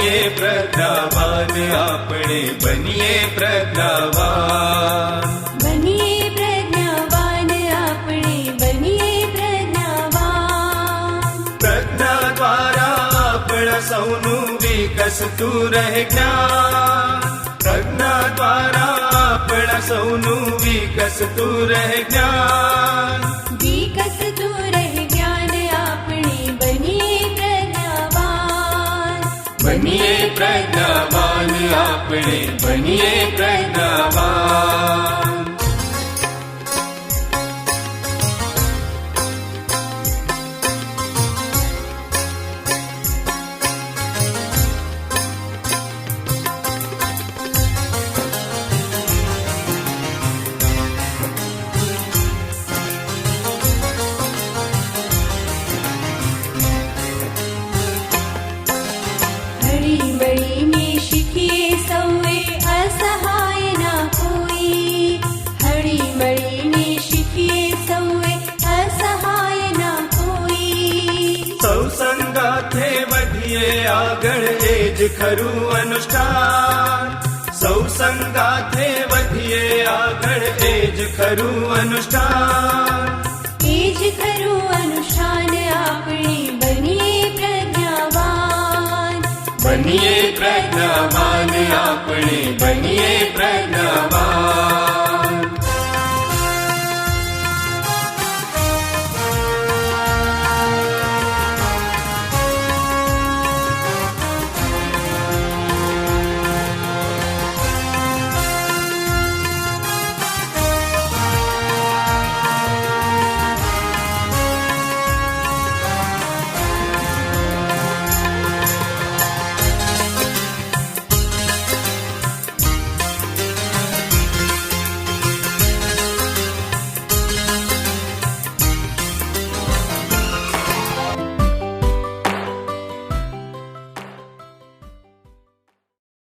બનીએ પ્રજ્ઞાવાન આપણે બનીએ પ્રજ્ઞાવાન બનીએ પ્રજ્ઞાવાન આપણે બનીએ પ્રજ્ઞાવાન પ્રજ્ઞા દ્વારા આપણા સૌનું વિકસતું રહે જ્ઞાન. પ્રજ્ઞા દ્વારા આપણા સૌનું વિકસતું રહે જ્ઞાન. પ્રજ્ઞાવાન બનીએ પ્રજ્ઞાવાન આપણે બનીએ આગળ એ જ ખરું અનુષ્ઠાન. સૌ સંગાથે વધીએ આગળ એ જ ખરું અનુષ્ઠાન.